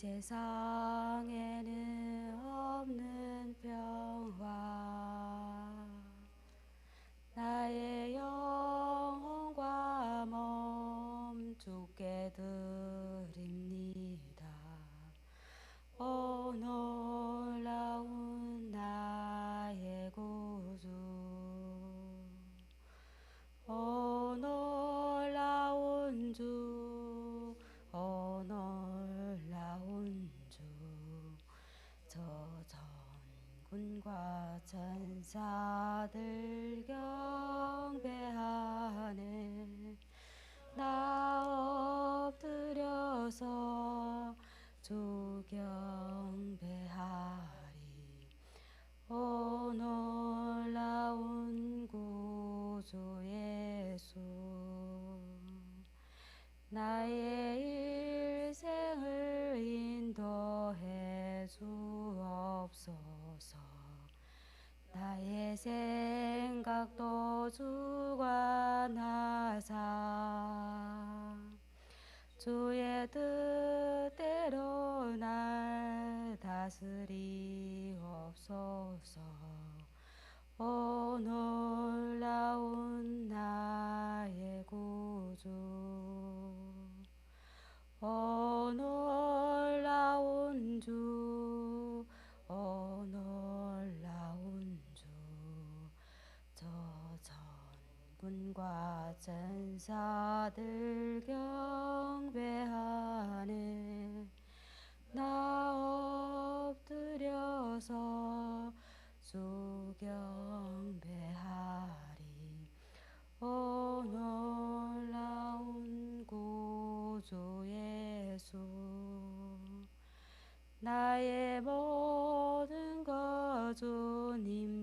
세상에는 엎드려서 주 경배하리. 오 놀라운 구주 예수. 나의 일생을 인도해 주옵소서. 나의 생각도 주관하사 주의 뜻대로 날 다스리옵소서. 오 놀라운 나의 구주. 오 놀라운 주, 오 놀라운 주, 저 전군과 천사들 경배하네. 나 엎드려서 주 경배하리. 오 놀라운 구주 예수 나의 모든 것 주님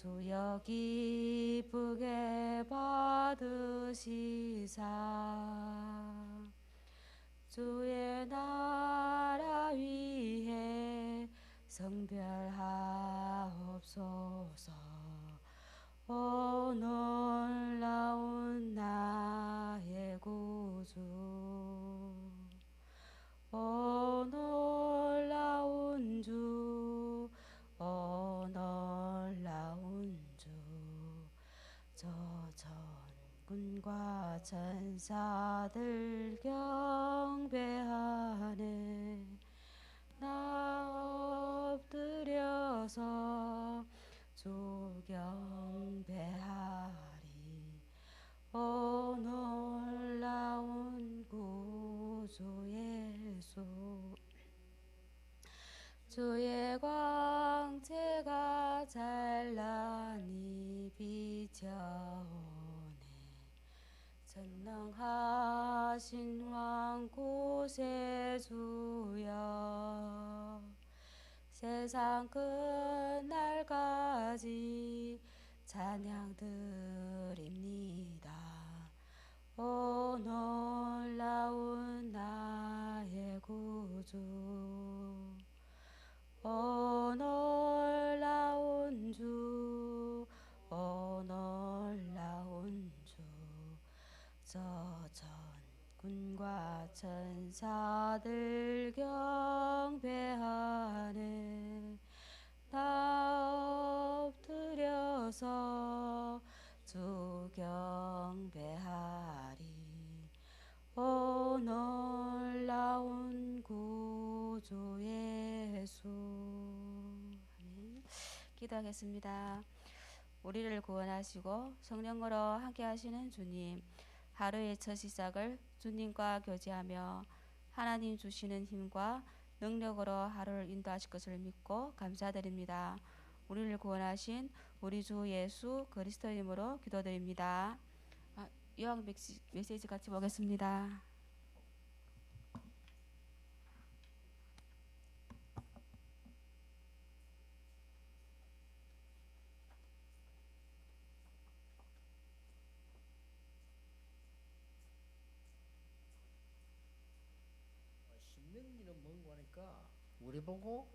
주여 기쁘게 받으시사. 주의 나라 위해 성별하옵소서. 오놀 천사들 경 전능하신 왕 구세주여. 세상 끝날까지 찬양 드립니다. 오 놀라운 나의 구주. 오 놀라운 주, 저 전군과 천사들 경배하네. 나 엎드려서 주 경배하리. 오 놀라운 구주 예수. 기도하겠습니다. 우리를 구원하시고 성령으로 함께 하시는 주님 하루의 첫 시작을 주님과 교제하며 하나님 주시는 힘과 능력으로 하루를 인도하실 것을 믿고 감사드립니다. 우리를 구원하신 우리 주 예수 그리스도 이름으로 기도드립니다. 아, 요한 메시- 메시지 같이 보겠습니다. 씹는 일은 뭔고 하니까 우리 보고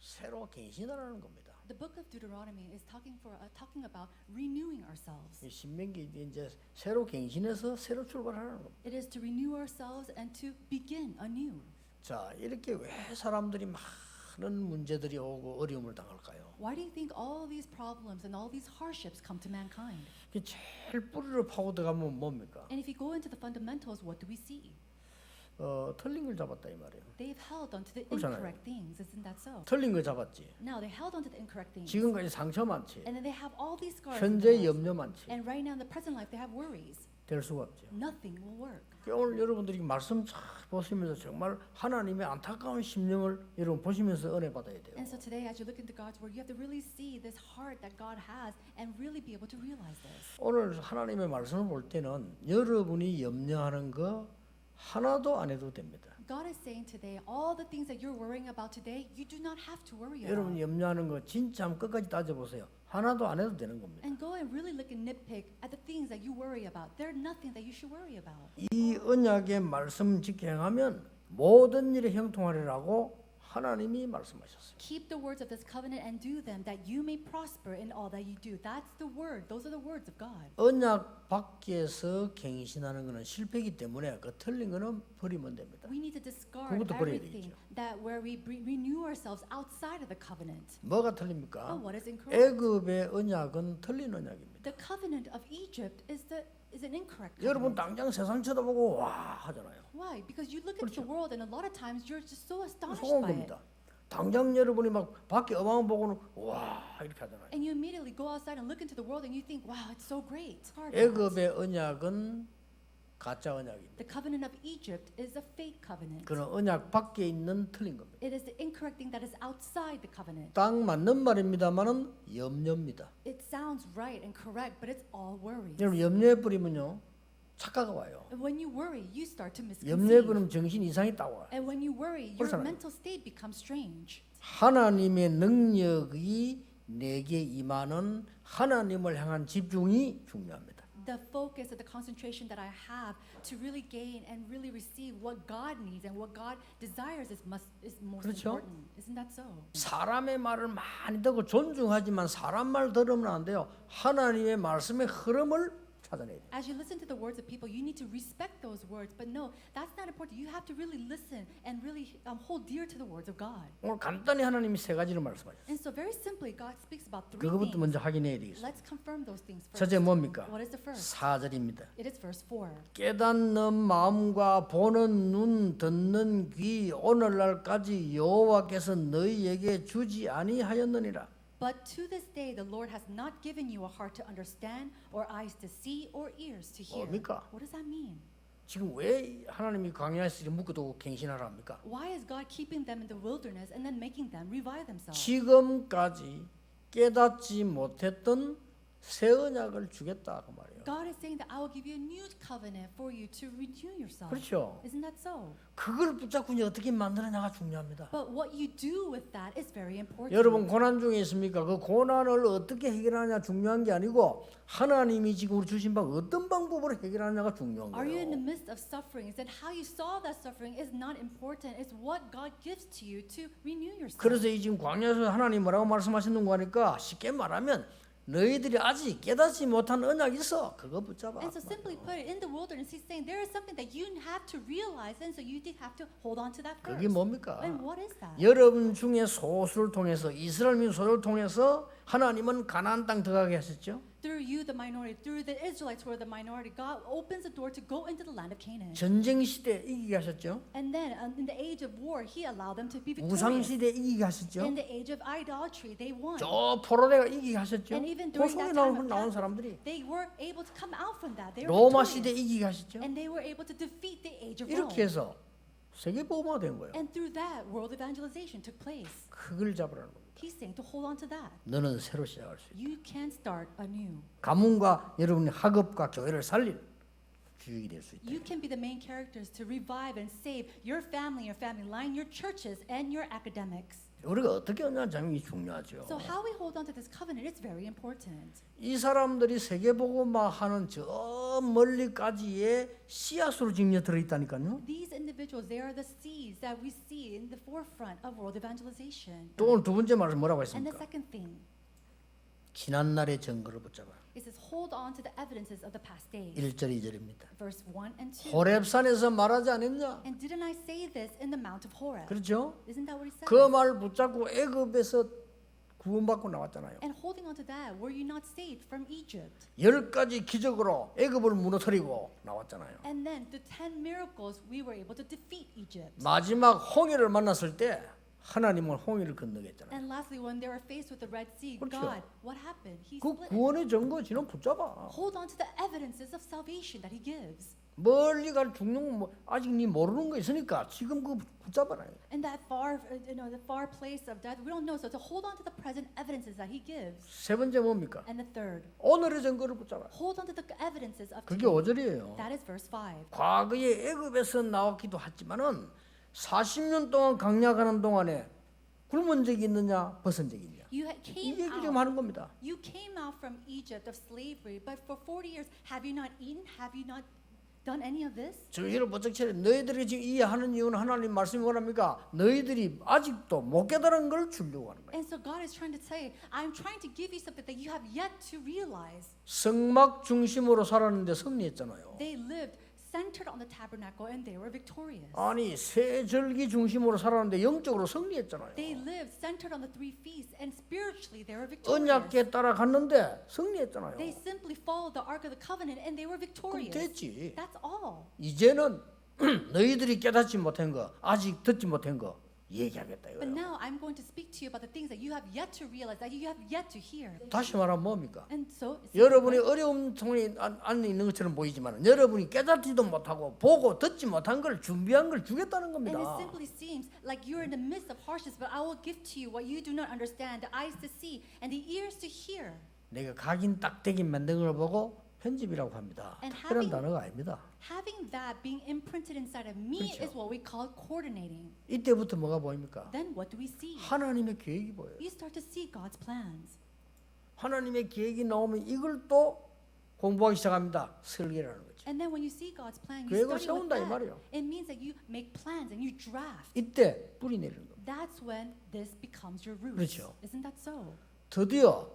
새로 갱신하라는 겁니다. The book of Deuteronomy is talking for uh, talking about renewing ourselves. 이 신명기 이제 새로 갱신해서 새로 출발하는 겁니다. It is to renew ourselves and to begin anew. 자, 이렇게 왜 사람들이 많은 문제들이 오고 어려움을 당할까요? Why do you think all these problems and all these hardships come to mankind? 그 제일 뿌리를 파고 들어가면 뭡니까? And if you go into the fundamentals, what do we see? 어, 틀린 걸 잡았다 이 말이에요. They've held onto the 그렇잖아요. incorrect things. Isn't that so? 틀린 거 잡았지. Now they held onto the incorrect things. 지금까지 상처 많지. And then they have all these scars. in 현재 their lives. 염려 많지. And right now in the present life, they have worries. 될 수가 없죠. Nothing will work. 그 오늘 여러분들이 말씀 잘 보시면서 정말 하나님의 안타까운 심령을 여러분 보시면서 은혜 받아야 돼요. And so today, as you look into God's word, you have to really see this heart that God has and really be able to realize this. 오늘 하나님의 말씀을 볼 때는 여러분이 염려하는 거 하나도 안 해도 됩니다. God is saying today, all the things that you're worrying about today, you do not have to worry 여러분 about. 염려하는 거 진짜 한번 끝까지 따져보세요. 하나도 안 해도 되는 겁니다. And go and really look and nitpick at the things that you worry about. They're nothing that you should worry about. 이 언약의 말씀 지켜 행하면 모든 일에 형통하리라고 하나님이 말씀하셨어요. Keep the words of this covenant and do them, that you may prosper in all that you do. That's the word. Those are the words of God. 언약 밖에서 갱신하는 것은 실패이기 때문에 그 틀린 거는 버리면 됩니다. We need to discard 그것도 버려야 everything 되겠죠. that where we bre- renew ourselves outside of the covenant. 뭐가 Oh, 틀립니까? what is incorrect? 애굽의 언약은 틀린 언약입니다. The covenant of Egypt is the is an incorrect 여러분 covenant. 당장 세상 쳐다보고 와 하잖아요. Why? Because you look into the world and a lot of times you're just so astonished 속은 by it. 겁니다. 당장 여러분이 막 밖에 어망 보고는 와 이렇게 하잖아요. And you immediately go outside and look into the world and you think, wow, it's so great. Hard. 애굽의 언약은 가짜 언약입니다. The covenant of Egypt is a fake covenant. 그런 언약 밖에 있는 틀린 겁니다. It is the incorrect thing that is outside the covenant. 딱 맞는 말입니다만은 염려입니다. It sounds right and correct, but it's all worry. 여러분 염려해 버리면요 착각가 와요. And when you worry, you start to 염려해 misconceive. 버리면 정신 이상이 딱 와요. And when you worry, your 그렇잖아요. mental state becomes strange. 하나님의 능력이 내게 임하는 하나님을 향한 집중이 중요합니다. The focus of the concentration that I have to really gain and really receive what God needs and what God desires is must is most 그렇죠? important. Isn't that so? 사람의 말을 많이 듣고 존중하지만 사람 말 들으면 안 돼요. 하나님의 말씀의 흐름을 찾아내야 돼요. As you listen to the words of people, you need to respect those words. But no, that's not important. You have to really listen and really um, hold dear to the words of God. 오늘 간단히 하나님이 세 가지를 말씀하셨어요. And so, very simply, God speaks about three 그것부터 things. 먼저 확인해야 되겠어요. Let's confirm those things first. 첫째 뭡니까? What is the first? 4절입니다. It is verse 4. 깨닫는 마음과 보는 눈, 듣는 귀 오늘날까지 여호와께서 너희에게 주지 아니하였느니라. But to this day, the Lord has not given you a heart to understand, or eyes to see, or ears to hear. 뭡니까? What does that mean? 지금 왜 하나님이 광야에서 이렇게 묶어두고 갱신하라 합니까? Why is God keeping them in the wilderness and then making them revive themselves? 지금까지 깨닫지 못했던 새 언약을 주겠다 그 말이에요. God is saying that I will give you a new covenant for you to renew yourself. 그렇죠. Isn't that so? 그걸 붙잡고 이제 어떻게 만들어냐가 중요합니다. But what you do with that is very important. 여러분 고난 중에 있습니까? 그 고난을 어떻게 해결하냐 중요한 게 아니고 하나님이 지금 우리 주신 방 어떤 방법으로 해결하냐가 중요한 Are you in the 거예요. midst of suffering? Is that how you solve that suffering is not important. It's what God gives to you to renew yourself. 그래서 이 지금 광야에서 하나님 뭐라고 말씀하시는 거 하니까 쉽게 말하면 너희들이 아직 깨닫지 못한 언약이 있어. 그거 붙잡아. And so simply put in the wilderness, he's saying there is something that you have to realize, and so you did have to hold on to that first. 그게 뭡니까? And what is that? 여러분 중에 소수를 통해서 이스라엘 민소를 통해서 하나님은 가나안 땅 들어가게 하셨죠. Through you, the minority, through the Israelites who are the minority, God opens the door to go into the land of Canaan. 전쟁 시대 이기게 하셨죠. And then um, in the age of war, he allowed them to be 우상 victorious. 시대 이기게 하셨죠. In the age of idolatry, they won. 저 포로대가 이기게 하셨죠. And even 그 during 속에 that time 나온, of 나온 captivity, 사람들이 they were able to come out from that. They were 로마 시대 victorious. 이기게 하셨죠. And they were able to defeat the age of Rome. 이렇게 해서 세계 보호가 된 거예요. And through that, world evangelization took place. 그걸 잡으라는 겁니다. He's saying to hold on to that. 너는 새로 시작할 수 있다. You can start anew. 가문과 여러분의 학업과 교회를 살릴 주역이 될 수 있다. You can be the main characters to revive and save your family, your family line, your churches, and your academics. 우리가 어떻게 하냐 점이 중요하죠. So how we hold on to this covenant is very important. 이 사람들이 세계보고만 하는 저 멀리까지의 씨앗으로 지금 들어 있다니까요. These individuals, they are the seeds that we see in the forefront of world evangelization. 또 오늘 두 번째 말은 뭐라고 And the 했습니까? second thing 지난 날의 증거를 붙잡아. Is this hold on to the evidences of the past days. 1절 2절입니다. Verse 1 and 2. 호렙산에서 말하지 않았냐? And didn't I say this in the Mount of Horeb? 그렇죠? Isn't that what he said? 그말 붙잡고 애굽에서 구원받고 나왔잖아요. And holding on to that, were you not saved from Egypt? 열 가지 기적으로 애굽을 무너뜨리고 나왔잖아요. And then the 10 miracles, we were able to defeat Egypt. 마지막 홍해를 만났을 때 하나님은 홍해를 건너겠잖아요. And lastly, when they were faced with the Red Sea, 그렇죠. God, what happened? He 그 split it. 구원의 증거 지는 붙잡아. Hold on to the evidences of salvation that He gives. 멀리 갈 죽는 뭐 아직 니 모르는 거 있으니까 지금 그 붙잡아라. And that far, uh, you know, the far place of death, we don't know. So to hold on to the present evidences that He gives. 세 번째 뭡니까? And the third, 오늘의 증거를 붙잡아. hold on to the evidences of 그게 today. 5절이에요. That is verse 5. 과거에 애굽에서 나왔기도 했지만은 40년 동안 강약하는 동안에 굶은 적이 있느냐 벗은 적이 있냐 You ha- 이 came 얘기 지금 out. 하는 겁니다. You came out from Egypt of slavery, but for 40 years, have you not eaten? Have you not done any of this? 저희를 버쩍처리 너희들이 지금 이해하는 이유는 하나님 말씀이 뭐랍니까? 너희들이 아직도 못 깨달은 걸 주려고 하는 거예요. And so God is trying to say, I'm trying to give you something that you have yet to realize. 성막 중심으로 살았는데 승리했잖아요. They lived centered on the tabernacle and they were victorious. 아니 세 절기 중심으로 살았는데 영적으로 승리했잖아요. They lived centered on the three feasts and spiritually they were victorious. 언약계 따라갔는데 승리했잖아요. They simply followed the Ark of the Covenant and they were 그럼 victorious. 됐지. That's all. 이제는 너희들이 깨닫지 못한 거, 아직 듣지 못한 거 얘기하겠다 But 이거예요. now I'm going to speak to you about the things that you have yet to realize, that you have yet to hear. 다시 말하면 뭡니까? And so, it's 여러분이 어려움 통에 안- 안에 있는 것처럼 보이지만 여러분이 깨닫지도 못하고 보고 듣지 못한 걸 준비한 걸 주겠다는 And 겁니다. it simply seems like you're in the midst of harshness, but I will give to you what you do not understand, the eyes to see and the ears to hear. 내가 각인 딱대기 만든 걸 보고 편집이라고 합니다. And 특별한 having- 단어가 아닙니다. Having that being imprinted inside of me 그렇죠. is what we call coordinating. 이때부터 뭐가 보입니까? Then what do we see? 하나님의 계획이 보여요. You start to see God's plans. 하나님의 계획이 나오면 이걸 또 공부하기 시작합니다. 설계라는 거죠. And then when you see God's plan, you 계획을 study with 세운다 이 that. 말이에요. It means that you make plans and you draft. 이때 뿌리 내리는 겁니다. That's when this becomes your roots. 그렇죠. Isn't that so? 드디어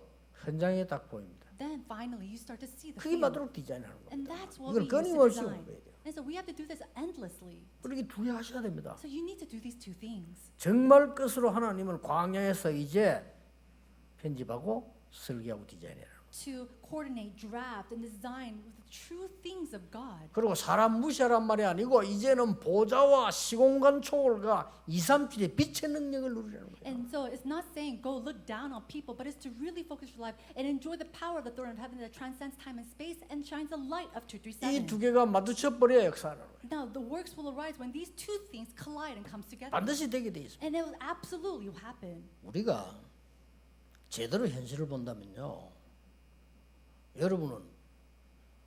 현장에 딱 보입니다. Then finally you start to see the field. 받도록 디자인하는 And 겁니다. that's what 이걸 use 끊임없이 design. 공부해야 돼요. And so we have to do this endlessly. 그렇게 두개 하셔야 됩니다. So you need to do these two things. 정말 끝으로 하나님은 광야에서 이제 편집하고 설계하고 디자인해라. To coordinate, draft, and design with the true things of God. 그리고 사람 무시하란 말이 아니고 이제는 보좌와 시공간 초월과 2, 3, 7의 빛의 능력을 누리라는 거예요. And so it's not saying go look down on people, but it's to really focus your life and enjoy the power of the throne of heaven that transcends time and space and shines the light of 이 237. 두 개가 마주쳐 버려야 역사하는 거예요. Now the works will arise when these two things collide and comes together. 반드시 되게 돼 있습니다. And it will absolutely will happen. 우리가 제대로 현실을 본다면요. 여러분은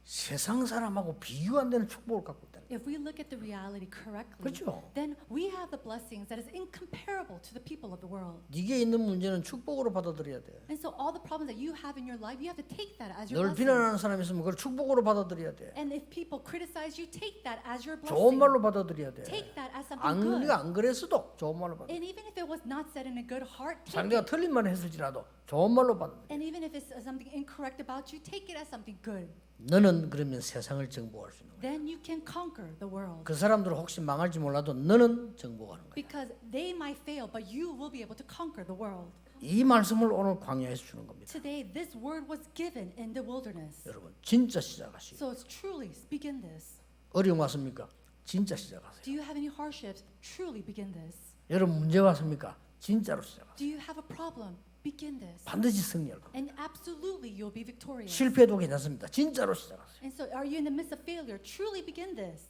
세상 사람하고 비교 안 되는 축복을 갖고 있다. If we look at the reality correctly, 그렇죠. then we have the blessings that is incomparable to the people of the world. 네게 있는 문제는 축복으로 받아들여야 돼. And so all the problems that you have in your life, you have to take that as your 널 blessing. 비난하는 사람이 있으면 그걸 축복으로 받아들여야 돼. And if people criticize you, take that as your 좋은 blessing. 말로 받아들여야 돼. Take that as something 안 good. 네가 안 그랬어도 좋은 말로 받아. And even if it was not said in a good heart, take 상대가 it. 틀린 말 했을지라도 좋은 말로 받아. And even if it's something incorrect about you, take it as something good. 너는 그러면 세상을 정복할 수 있는 거야. Then you can conquer the world. 그 사람들 혹시 망할지 몰라도 너는 정복하는 거야. Because they might fail, but you will be able to conquer the world. 이 말씀을 오늘 광야에서 주는 겁니다. Today, this word was given in the wilderness. 여러분 진짜 시작하시고 So it's truly begin this. 어려움 왔습니까? 진짜 시작하세요. Do you have any hardships? Truly begin this. 여러분 문제 왔습니까? 진짜로 시작하세요. Do you have a problem? Begin this. 반드시 승리할 겁니다. And absolutely you'll be victorious. 실패도 괜찮습니다. 진짜로 시작하세요. And so are you in the midst of failure? Truly begin this.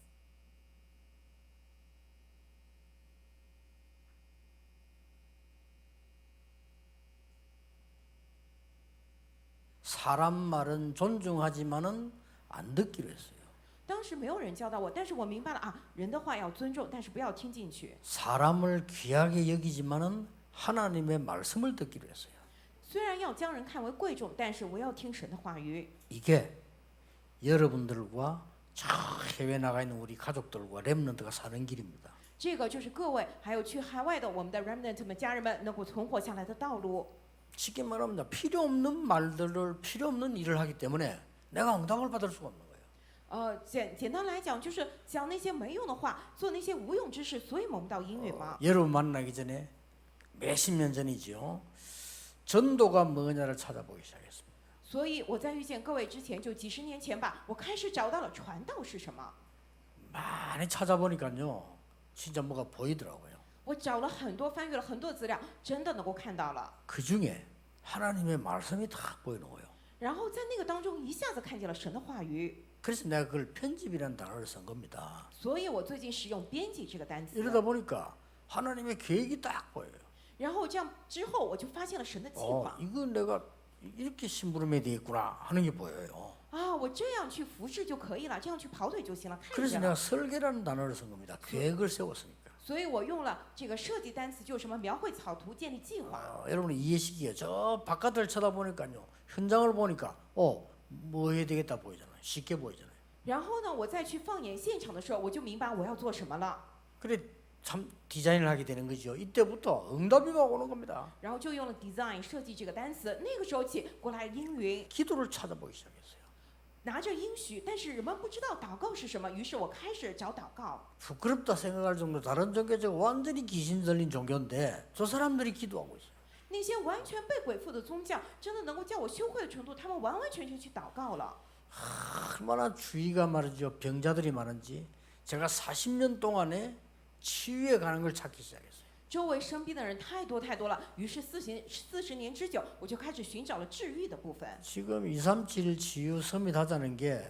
사람 말은 존중하지만은 안 듣기로 했어요.当时没有人教导我，但是我明白了啊，人的话要尊重，但是不要听进去。 사람을 귀하게 여기지만은 하나님의 말씀을 듣기로 했어요. 虽然要将人看为贵重，但是我要听神的话语。 이게 여러분들과 저 해외 나가 있는 우리 가족들과 렘넌트가 사는 길입니다. 这个就是各位还有去海外的我们的 remnant 们家人们能够存活下来的道路。 쉽게 말하면 필요 없는 말들을 필요 없는 일을 하기 때문에 내가 응답을 받을 수가 없는 거예요. 呃，简简单来讲，就是讲那些没用的话，做那些无用之事，所以蒙不到应允嘛。 여러분 만나기 전에 몇십 년 전이죠. 전도가 뭐냐를 찾아보기 시작했습니다. 所以我在遇见各位之前，就几十年前吧，我开始找到了传道是什么。 많이 찾아보니까요. 진짜 뭐가 보이더라고요. 我找了很多，翻阅了很多资料，真的能够看到了。 그 중에 하나님의 말씀이 다 보이는 거예요. 然后在那个当中，一下子看见了神的话语， 그래서 내가 그걸 편집이라는 단어를 쓴 겁니다. 所以我最近使用编辑这个单词。 이러다 보니까 하나님의 계획이 딱 보여요. 然后这样之后，我就发现了神的计 어, 划 이거 내가 이렇게 심부름해야 되겠구나 하는 게 보여요. 啊，我这样去服侍就可以了，这样去跑腿就行了，看 그래서 见 내가 了。 설계라는 단어를 쓴 겁니다. 계획을 세웠으니까. 所以我用了这个设计单词，就是什么描绘草图、建立计划。 어, 여러분이 이해시키게 저 바깥을 쳐다보니까요. 현장을 보니까 어, 뭐 해야 되겠다 보이잖아요. 쉽게 보이잖아요. 然后呢，我再去放眼现场的时候，我就明白我要做什么了。 그래 참 디자인을 하게 되는 거죠. 이때부터 응답이 막 오는 겁니다. 然后就用了 design 设计这个单词，那个时候起过来应允， 기도를 찾아보기 시작했어요. 拿着应许，但是人们不知道祷告是什么，于是我开始找祷告。 부끄럽다 생각할 정도 다른 종교적 완전히 귀신 들린 종교인데 저 사람들이 기도하고 있어요. 那些完全被鬼附的宗教，真的能够叫我羞愧的程度，他们完完全全去祷告了。 얼마나 주의가 많은지요. 병자들이 많은지 제가 40년 동안에 치유에 가는 걸 찾기 시작했어요. 周围生病的人太多太多了，于是四十四十年之久，我就开始寻找了治愈的部分。 지금 237 치유 서밋하자는 게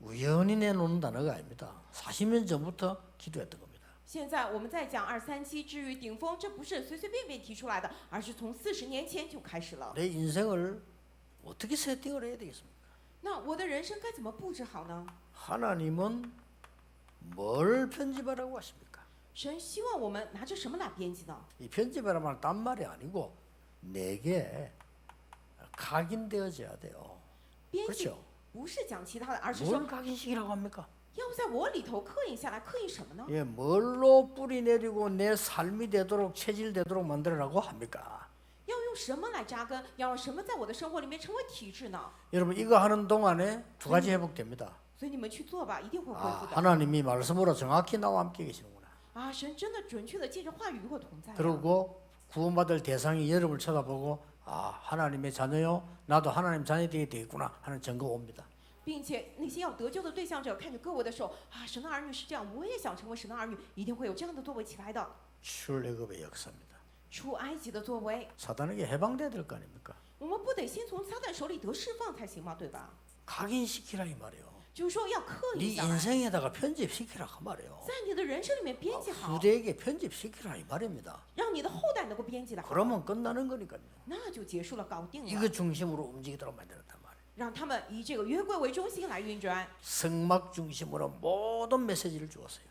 우연히 내놓는 단어가 아닙니다. 40년 전부터 기도했던 겁니다. 现在我们在讲二三七治愈顶峰，这不是随随便便提出来的，而是从四十年前就开始了。 내 인생을 어떻게 세팅을 해야 되겠습니까? 那我的人生该怎么布置好呢？ 하나님은 뭘 편집하라고 하십니까? 神希望我们拿着什么来编辑呢？ 이 편집하라는 말은 딴 말이 아니고 내게 각인되어져야 돼요. 编辑 그렇죠? 不是讲其他的，而是 뭘 说 각인시키라고 합니까? 要在我里头刻印下来，刻印什么呢？ 예, 뭘로 뿌리 내리고 내 삶이 되도록 체질되도록 만들어라고 합니까? 要用什么来扎根？要让什么在我的生活里面成为体制呢？ 여러분 이거 하는 동안에 두 가지 회복됩니다. 所以你们去做吧，一定会恢 아, 复的。 하나님이 말씀으로 정확히 나와 함께 계시는구나. 啊，神真的准确的借着话语与我同在啊。 그리고 구원받을 대상이 여러분을 쳐다보고 아 하나님의 자녀요 나도 하나님 자녀되게 되겠구나 하는 증거가 옵니다. 并且那些要得救的对象者看着各位的时候，啊，神的儿女是这样，我也想成为神的儿女，一定会有这样的作为起来的。 출애굽의 역사입니다. 出埃及的作为， 사단에게 해방돼야 될 거 아닙니까? 我们不得先从撒旦手里得释放才行吗？对吧？ 각인시키라 이 말이에요. 就是说要刻 네 印下来， 인생에다가 편집시키라 그 말이에요. 在你的人生里面编辑好， 후대에게 편집시키라 이 말입니다. 让你的后代能够编辑的好， 그러면 끝나는 거니까요. 那就结束了，搞定 이거 了。 중심으로 움직이도록 만들었단 말이에요. 让他们以这个约柜为中心来运转， 성막 중심으로 모든 메시지를 주었어요.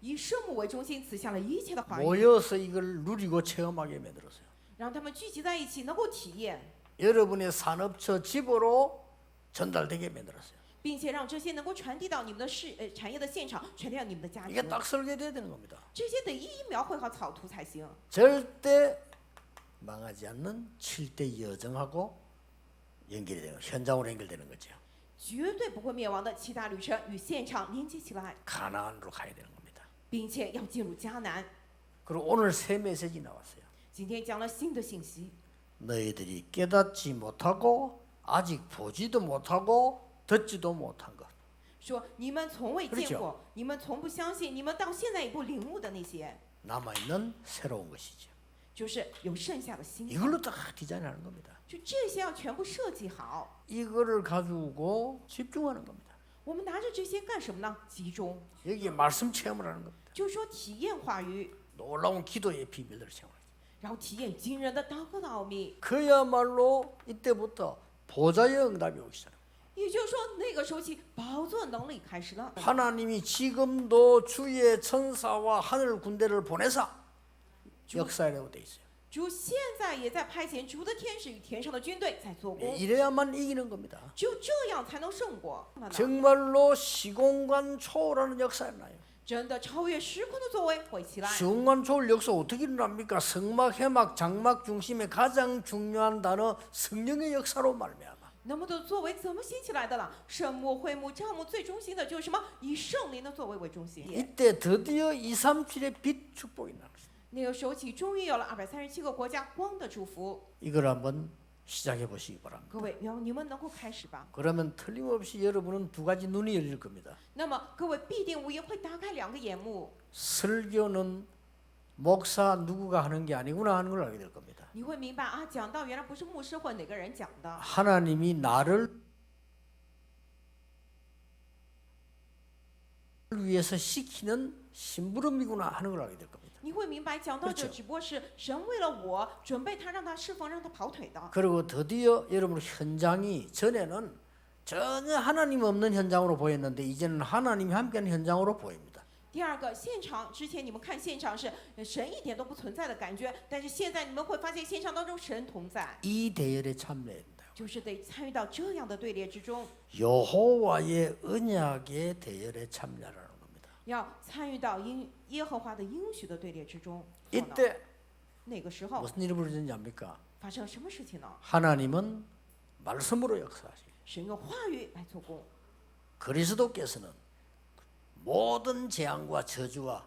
以圣母为中心，赐下了一切的话语， 모여서 이걸 누리고 체험하게 만들었어요. 让他们聚集在一起，能够体验， 여러분의 산업처 집으로 전달되게 만들었어요. 并且让这些能够传递到你们的事呃产业的现场，传递到你们的家 이게 庭。 딱 설계돼야 되는 겁니다. 这些得一一描绘好草图才行。 절대 망하지 않는 7대 여정하고 연결이 되는 현장으로 연결되는 거죠. 绝对不会灭亡的七大旅程与现场连接起来， 가나안으로 가야 되는 겁니다. 并且要进入迦南。 그리고 오늘 새 메시지 나왔어요. 今天讲了新的信息， 너희들이 깨닫지 못하고 아직 보지도 못하고 듣지도 못한 것. 说你们从未 그렇죠 见过，你们从不相信，你们到现在也不领悟的那些， 남아 있는 새로운 것이죠. 就是有剩下的心。 이걸로 다 디자인하는 겁니다. 就这些要全部设计好。 이거를 가지고 집중하는 겁니다. 我们拿着这些干什么呢？集中， 여기에 말씀 체험을 하는 겁니다. 就是说体验话语， 놀라운 기도의 비밀들을 체험하는 然后体验惊人的祷告的奥秘。 그야말로 이때부터 보좌의 응답이 오기 시작합니다. 也就是说，那个时候起，宝座能力开始了。 하나님이 지금도 주의 천사와 하늘 군대를 보내사 역사하려고 돼 있어요. 主现在也在派遣主的天使与天上的军队在做 예, 工， 이래야만 이기는 겁니다. 只有这样才能胜过。 정말로 시공간 초월하는 역사였나요? 真的超越时空的作为会起来。 시공간 초월 역사 어떻게 일어납니까? 성막, 해막, 장막 중심의 가장 중요한 단어 성령의 역사로 말미암아. 那么的作为怎么兴起来的了？圣幕、会幕、帐幕最中心的就是什么？以圣灵的作为为中心。 이때 드디어 237의 빛 축복이 나는 것입니다. 那个时候起，终于有了二百三十七个国家光的祝福。 이걸 한번 시작해 보시기 바랍니다. 各位，要你们能够开始吧。 그러면 틀림없이 여러분은 두 가지 눈이 열릴 겁니다. 那么各位必定无疑会打开两个眼目， 설교는 목사 누구가 하는 게 아니구나 하는 걸 알게 될 겁니다. 你会明白啊，讲道原来不是牧师或哪个人讲的， 하나님이 나를 위해서 시키는 심부름이구나 하는 걸 알게 될 겁니다. 你会明白讲道者 그렇죠 只不过是神为了我准备他，让他释放，让他跑腿的。 그리고 드디어 여러분 현장이 전에는 전혀 하나님 없는 현장으로 보였는데 이제는 하나님이 함께하는 현장으로 보입니다. 第二个现场，之前你们看现场是呃神一点都不存在的感觉，但是现在你们会发现现场当中神同在， 이 대열에 참여해야 된다. 就是得参与到这样的队列之中， 여호와의 언약의 대열에 참여하라는 겁니다. 要参与到因耶和华的应许的队列之中。做呢 이때 那个时候 무슨 일이 벌어졌는지 압니까? 发生了什么事情呢？ 하나님은 말씀으로 역사하시고 神用话语来做工， 그리스도께서는 모든 재앙과 저주와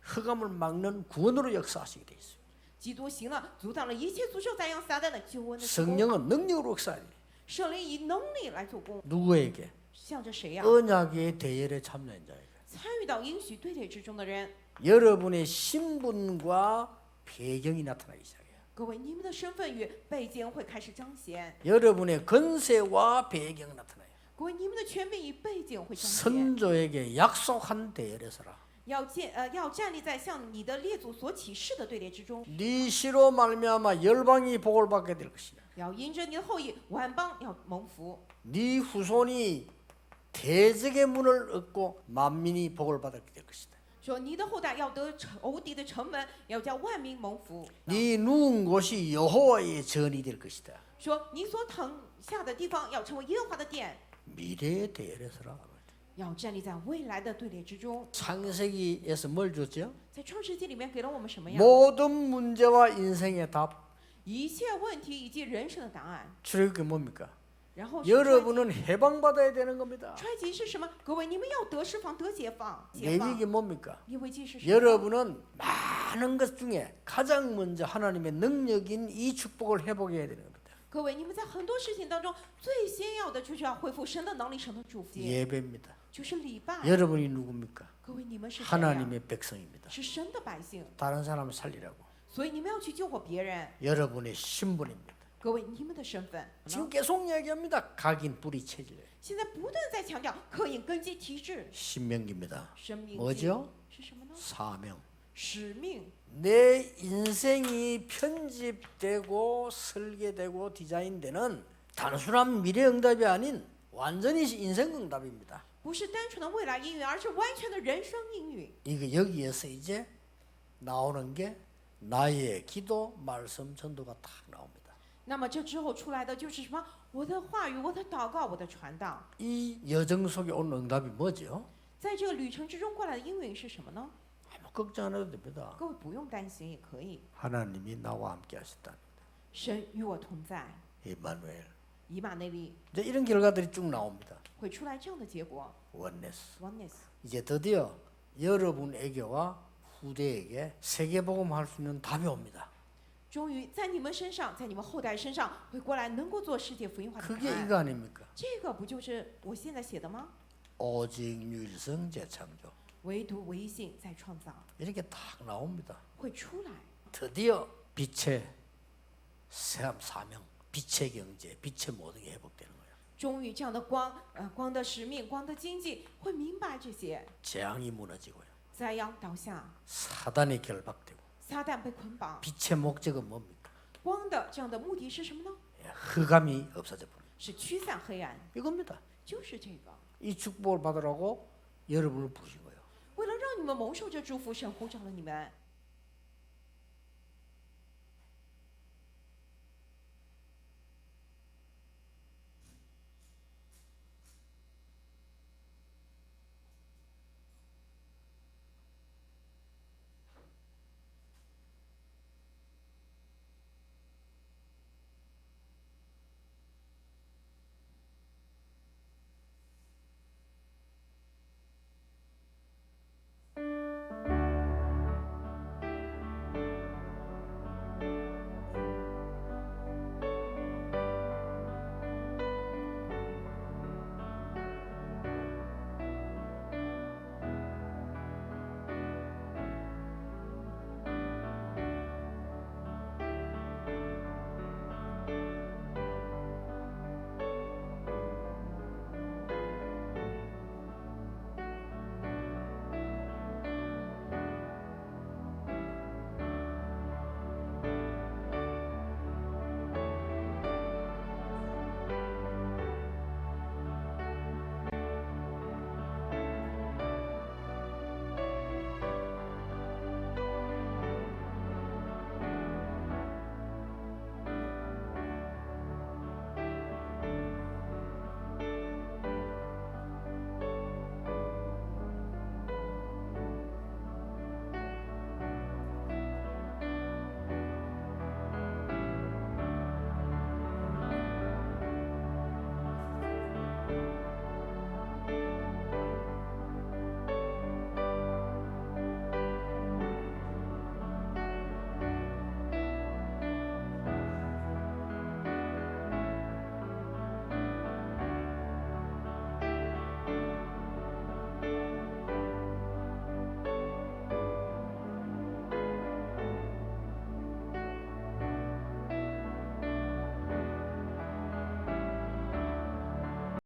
흑암을 막는 구원으로 역사하시게 돼 있어요. 基督行了，阻挡了一切诅咒灾殃撒旦的救恩的施工。 성령은 능력으로 역사해요. 圣灵以能力来做工， 누구에게? 向着谁呀、 언약의 대열에 참여한 자에게. 参与到应许队列之中的人， 여러분의 신분과 배경이 나타나기 시작해요. 各位，你们的身份与背景会开始彰显。 여러분의 건세와 배경 나타나요. 各位，你们的权柄与背景会彰显。 선조에게 약속한 대열에 서라. 要建呃，要站立在向你的列祖所启示的队列之中， 네 시로 말미암아 열방이 복을 받게 될 것이다. 要因着你的后裔，万邦要蒙福。 네 후손이 대적의 문을 얻고 만민이 복을 받게 될 것이다. 说你的后代要得仇敌的城门，要叫万民蒙福。 네 누운 곳이 여호와의 전이 될 것이다. 说你所躺下的地方要成为耶和华的殿， 미래의 대열에 서라. 要站立在未来的队列之中。 창세기에서 뭘 줬죠? 在创世纪里面给了我们什么呀？ 모든 문제와 인생의 답. 一切问题以及人生的答案。 출애굽이 뭡니까? 然后是出埃及 여러분은 해방받아야 되는 겁니다. 出埃及是什么？各位，你们要得释放，得解放。解放 레위기 뭡니까? 利未记是什么？ 여러분은 많은 것 중에 가장 먼저 하나님의 능력인 이 축복을 회복해야 되는 겁니다. 各位，你们在很多事情当中，最先要的就是要恢复神的能力、神的祝福， 예배입니다. 就是礼拜。 여러분이 누굽니까? 各位，你们是谁呀 하나님의 백성입니다. 是神的百姓， 다른 사람 살리라고. 所以你们要去救活别人。 여러분의 신분입니다. 各位，你们的身份 지금 계속 이야기합니다. 각인 뿌리 체질. 现在不断在强调刻印根基体制， 신명기입니다. 生命 뭐죠? 是什么呢？ 사명. 使命。 내 인생이 편집되고 설계되고 디자인되는 단순한 미래 응답이 아닌 완전히 인생 응답입니다. 不是单纯的未来应允，而是完全的人生应允。 이거 여기에서 이제 나오는 게 나의 기도, 말씀, 전도가 딱 나옵니다. 那么这之后出来的就是什么？我的话语，我的祷告，我的传道。 이 여정 속에 온 응답이 뭐죠? 在这个旅程之中过来的应允是什么呢？ 아무 걱정 안 해도 됩니다. 各位不用担心，也可以。 하나님이 나와 함께 하셨다. 神与我同在， 이마누엘. 以马内利 이제 이런 결과들이 쭉 나옵니다. 会出来这样的结果。 원네스. Oneness， 이제 드디어 여러분에게와 후대에게 세계복음 할 수 있는 답이 옵니다. 终于在你们身上，在你们后代身上会过来，能够做世界福音化的 그게 答案 이거 아닙니까? 这个不就是我现在写的吗？ 오직 유일성 재창조. 唯独唯一性在创造， 이렇게 딱 나옵니다. 会出来。 드디어 빛의 삶 사명, 빛의 경제, 빛의 모든 게 회복되는 거예요. 终于这样的光，呃，光的使命，光的经济，会明白这些。 재앙이 무너지고요. 灾殃倒下， 사단이 결박되고 撒旦被捆绑， 빛의 목적은 뭡니까? 光的这样的目的是什么呢？ 예, 흑암이 없어져 버려. 是驱散黑暗， 이겁니다. 就是这个。 이 축복을 받으라고 여러분을 부르신 거예요. 你们蒙受着祝福，神呼召了你们。